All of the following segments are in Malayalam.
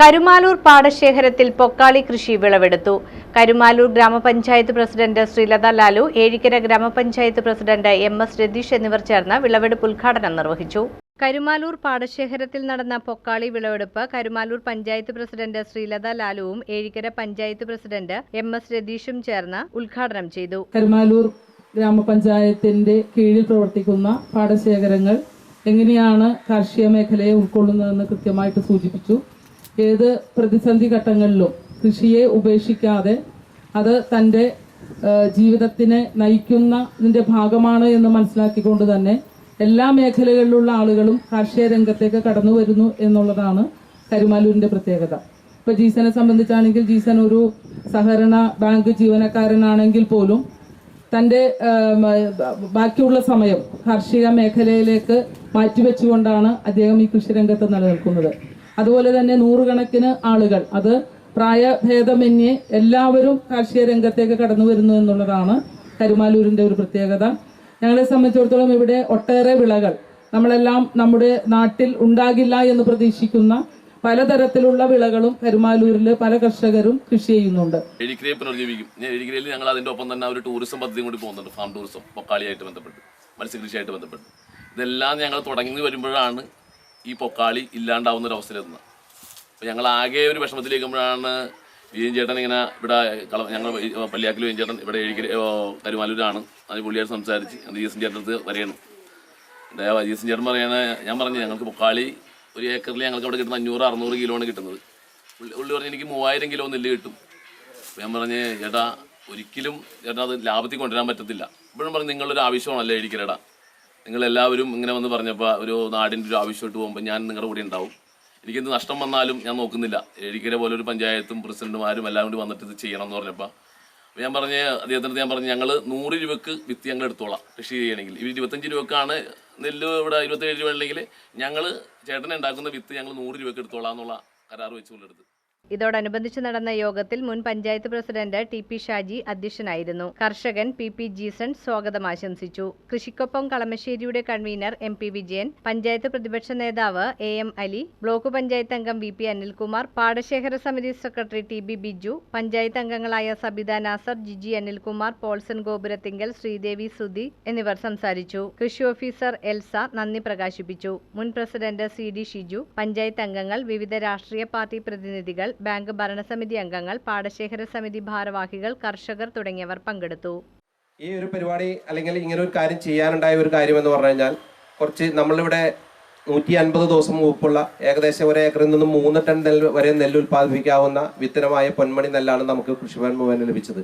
കരുമാലൂർ പാടശേഖരത്തിൽ പൊക്കാളി കൃഷി വിളവെടുത്തു. കരുമാലൂർ ഗ്രാമപഞ്ചായത്ത് പ്രസിഡന്റ് ശ്രീലത ലാലു ഏഴിക്കര ഗ്രാമപഞ്ചായത്ത് പ്രസിഡന്റ് എം എസ് രതീഷ് എന്നിവർ ചേർന്ന് വിളവെടുപ്പ് ഉദ്ഘാടനം നിർവഹിച്ചു. കരുമാലൂർ പാടശേഖരത്തിൽ നടന്ന പൊക്കാളി വിളവെടുപ്പ് Karumalloor panchayat president Sreelatha ലാലുവും Ezhikkara panchayat president M S രതീഷും ചേർന്ന് ഉദ്ഘാടനം ചെയ്തു. കരുമാലൂർ ഗ്രാമപഞ്ചായത്തിന്റെ കീഴിൽ പ്രവർത്തിക്കുന്ന പാടശേഖരങ്ങൾ എങ്ങനെയാണ് കാർഷിക മേഖലയെ ഉൾക്കൊള്ളുന്നതെന്ന് കൃത്യമായിട്ട് സൂചിപ്പിച്ചു. ഏത് പ്രതിസന്ധി ഘട്ടങ്ങളിലും കൃഷിയെ ഉപേക്ഷിക്കാതെ അത് തന്റെ ജീവിതത്തിനെ നയിക്കുന്നതിന്റെ ഭാഗമാണ് എന്ന് മനസ്സിലാക്കിക്കൊണ്ട് തന്നെ എല്ലാ മേഖലകളിലുള്ള ആളുകളും കാർഷിക രംഗത്തേക്ക് കടന്നു വരുന്നു എന്നുള്ളതാണ് കരുമാലൂരിന്റെ പ്രത്യേകത. ഇപ്പൊ ജീസനെ സംബന്ധിച്ചാണെങ്കിൽ ജീസൻ ഒരു സഹകരണ ബാങ്ക് ജീവനക്കാരനാണെങ്കിൽ പോലും തന്റെ ബാക്കിയുള്ള സമയം കാർഷിക മേഖലയിലേക്ക് മാറ്റിവെച്ചുകൊണ്ടാണ് അദ്ദേഹം ഈ കൃഷിരംഗത്ത് നിലനിൽക്കുന്നത്. അതുപോലെ തന്നെ നൂറുകണക്കിന് ആളുകൾ. അത് പ്രായഭേദമന്യേ എല്ലാവരും കാർഷിക രംഗത്തേക്ക് കടന്നു വരുന്നു എന്നുള്ളതാണ് കരുമാലൂരിന്റെ ഒരു പ്രത്യേകത. ഞങ്ങളെ സംബന്ധിച്ചിടത്തോളം ഇവിടെ ഒട്ടേറെ വിളകൾ നമ്മളെല്ലാം നമ്മുടെ നാട്ടിൽ ഉണ്ടാകില്ല എന്ന് പ്രതീക്ഷിക്കുന്ന പലതരത്തിലുള്ള വിളകളും കരുമാലൂരിൽ പല കർഷകരും കൃഷി ചെയ്യുന്നുണ്ട്. എഴിക്കരയെ പുനർജീവിക്കും. ഞാൻ എഴിക്കരയിൽ ഞങ്ങൾ അതിന്റെ ഒപ്പം തന്നെ ഒരു ടൂറിസം പദ്ധതി കൂടി പോകുന്നുണ്ട്. ഫാം ടൂറിസം പൊക്കാളിയായിട്ട് ബന്ധപ്പെട്ട് മത്സ്യകൃഷിയായിട്ട് ബന്ധപ്പെട്ട്. ഇതെല്ലാം ഞങ്ങൾ തുടങ്ങി വരുമ്പോഴാണ് ഈ പൊക്കാളി ഇല്ലാണ്ടാവുന്ന ഒരു അവസ്ഥയിലെത്തുന്നത് അപ്പോൾ ഞങ്ങൾ ആകെ ഒരു വിഷമത്തിലേക്കുമ്പോഴാണ് വിജയൻ ചേട്ടൻ ഇങ്ങനെ ഇവിടെ കള ഞങ്ങൾ പള്ളിയാക്കിൽ വിജയൻ ചേട്ടൻ ഇവിടെ എഴുതി കരുമാലൂരാണ് അത് പുള്ളിയായിട്ട് സംസാരിച്ച് ജീസൻ ചേട്ടൻ അടുത്ത് വരെയാണ് ജീസൻ ചേട്ടൻ പറയണ ഞാൻ പറഞ്ഞു ഞങ്ങൾക്ക് പൊക്കാളി ഒരു ഏക്കറിൽ ഞങ്ങൾക്ക് അവിടെ കിട്ടുന്ന അഞ്ഞൂറ് അറുന്നൂറ് കിലോ ആണ് കിട്ടുന്നത് ഉള്ളി പറഞ്ഞു എനിക്ക് മൂവായിരം കിലോ നെല്ല് കിട്ടും. അപ്പോൾ ഞാൻ പറഞ്ഞ് ചേട്ടാ ഒരിക്കലും ചേട്ടാ അത് ലാഭത്തിൽ കൊണ്ടുവരാൻ പറ്റത്തില്ല. ഇപ്പോഴും പറഞ്ഞു നിങ്ങളൊരു ആവശ്യമാണല്ലേ എഴിക്കരടാ നിങ്ങളെല്ലാവരും ഇങ്ങനെ വന്ന് പറഞ്ഞപ്പോൾ ഒരു നാടിന്റെ ഒരു ആവശ്യമായിട്ട് പോകുമ്പോൾ ഞാൻ നിങ്ങളുടെ കൂടെ ഉണ്ടാവും. എനിക്കെന്ത് നഷ്ടം വന്നാലും ഞാൻ നോക്കുന്നില്ല. എഴിക്കര പോലെ ഒരു പഞ്ചായത്തും പ്രസിഡന്റുമാരും എല്ലാം കൂടി വന്നിട്ട് ഇത് ചെയ്യണം എന്ന് പറഞ്ഞപ്പോൾ ഞാൻ പറഞ്ഞ് അദ്ദേഹത്തിനടുത്ത് ഞാൻ പറഞ്ഞു ഞങ്ങൾ നൂറ് രൂപക്ക് വിത്ത് ഞങ്ങൾ എടുത്തോളാം കൃഷി ചെയ്യണമെങ്കിൽ. ഇവർ ഇരുപത്തഞ്ച് രൂപക്കാണ് നെല്ല് ഇവിടെ ഇരുപത്തേഴ് രൂപ ഉണ്ടെങ്കിൽ ഞങ്ങൾ ചേട്ടനെ ഉണ്ടാക്കുന്ന വിത്ത് ഞങ്ങൾ നൂറ് രൂപയ്ക്ക് എടുത്തോളാം എന്നുള്ള കരാർ വെച്ചുകൊണ്ടെടുത്ത് ഇതോടനുബന്ധിച്ച് നടന്ന യോഗത്തിൽ മുൻ panchayat president T P Shaji അധ്യക്ഷനായിരുന്നു. കർഷകൻ പി പി ജീസൺ സ്വാഗതം ആശംസിച്ചു. കൃഷിക്കൊപ്പം കളമശ്ശേരിയുടെ convener M P Vijayan panchayat പ്രതിപക്ഷ നേതാവ് A M Ali block panchayat അംഗം വി പി അനിൽകുമാർ പാടശേഖര സമിതി secretary T B Biju panchayat അംഗങ്ങളായ സബിത നാസർ ജിജി അനിൽകുമാർ പോൾസൺ ഗോപുരത്തിങ്കൽ ശ്രീദേവി സുധി എന്നിവർ സംസാരിച്ചു. കൃഷി ഓഫീസർ എൽസ നന്ദി പ്രകാശിപ്പിച്ചു. മുൻ president C D Shiju panchayat അംഗങ്ങൾ വിവിധ രാഷ്ട്രീയ പാർട്ടി പ്രതിനിധികൾ ബാങ്ക് ഭരണസമിതി അംഗങ്ങൾ പാടശേഖര സമിതി ഭാരവാഹികൾ കർഷകർ തുടങ്ങിയവർ പങ്കെടുത്തു. ഈ ഒരു പരിപാടി അല്ലെങ്കിൽ ഇങ്ങനെ ഒരു കാര്യം ചെയ്യാനുണ്ടായ ഒരു കാര്യം എന്ന് പറഞ്ഞു കഴിഞ്ഞാൽ കുറച്ച് നമ്മളിവിടെ നൂറ്റി അൻപത് ദിവസം മൂപ്പുള്ള ഏകദേശം ഒരു ഏക്കറിൽ നിന്നും മൂന്ന് ടൺ നെല്ല് വരെ നെല്ല് ഉൽപ്പാദിപ്പിക്കാവുന്ന വിത്തനമായ പൊന്മണി നെല്ലാണ് നമുക്ക് കൃഷിഭവൻ മുഖേന ലഭിച്ചത്.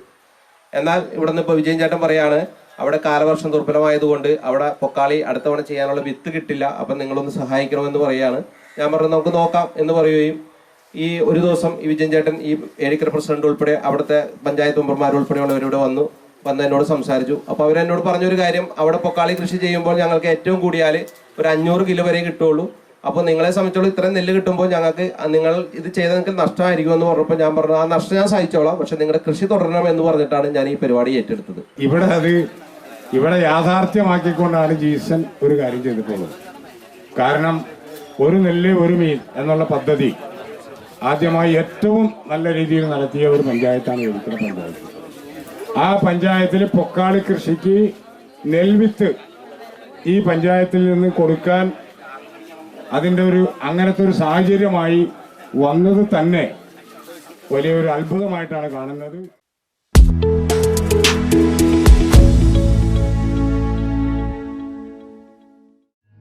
എന്നാൽ ഇവിടെ നിന്ന് ഇപ്പോൾ വിജയൻ ചേട്ടൻ പറയാണ് അവിടെ കാലവർഷം ദുർബലമായതുകൊണ്ട് അവിടെ പൊക്കാളി അടുത്തവണ ചെയ്യാനുള്ള വിത്ത് കിട്ടില്ല അപ്പം നിങ്ങളൊന്ന് സഹായിക്കണമെന്ന് പറയുകയാണ് ഞാൻ പറഞ്ഞു നമുക്ക് നോക്കാം എന്ന് പറയുകയും ഈ ഒരു ദിവസം ഈ വിജയൻ ചേട്ടൻ ഈ ഏഴിക്കര പ്രസിഡന്റ് ഉൾപ്പെടെ അവിടുത്തെ പഞ്ചായത്ത് മെമ്പർമാരുൾപ്പെടെയുള്ളവരിവിടെ വന്നു വന്ന് എന്നോട് സംസാരിച്ചു. അപ്പോൾ അവരെന്നോട് പറഞ്ഞൊരു കാര്യം അവിടെ പൊക്കാളി കൃഷി ചെയ്യുമ്പോൾ ഞങ്ങൾക്ക് ഏറ്റവും കൂടിയാൽ ഒരു അഞ്ഞൂറ് കിലോ വരെ കിട്ടുള്ളൂ. അപ്പോൾ നിങ്ങളെ സംബന്ധിച്ചോളം ഇത്രയും നെല്ല് കിട്ടുമ്പോൾ ഞങ്ങൾക്ക് നിങ്ങൾ ഇത് ചെയ്ത നിങ്ങൾക്ക് നഷ്ടമായിരിക്കും എന്ന് പറഞ്ഞപ്പോൾ ഞാൻ പറഞ്ഞു ആ നഷ്ടം ഞാൻ സഹിച്ചോളാം പക്ഷെ നിങ്ങളുടെ കൃഷി തുടരണം എന്ന് പറഞ്ഞിട്ടാണ് ഞാൻ ഈ പരിപാടി ഏറ്റെടുത്തത്. ഇവിടെ അത് ഇവിടെ യാഥാർത്ഥ്യമാക്കിക്കൊണ്ടാണ് ജീസൻ ഒരു കാര്യം ചെയ്തിട്ടുള്ളത്. കാരണം ഒരു നെല്ല് ഒരു മീൻ എന്നുള്ള പദ്ധതി ആദ്യമായി ഏറ്റവും നല്ല രീതിയിൽ നടത്തിയ ഒരു പഞ്ചായത്താണ് എഴുത്തല പഞ്ചായത്ത്. ആ പഞ്ചായത്തിൽ പൊക്കാളി കൃഷിക്ക് നെൽവിത്ത് ഈ പഞ്ചായത്തിൽ നിന്ന് കൊടുക്കാൻ അതിന്റെ ഒരു അങ്ങനത്തെ ഒരു സാഹചര്യമായി വന്നത് തന്നെ വലിയൊരു അത്ഭുതമായിട്ടാണ് കാണുന്നത്.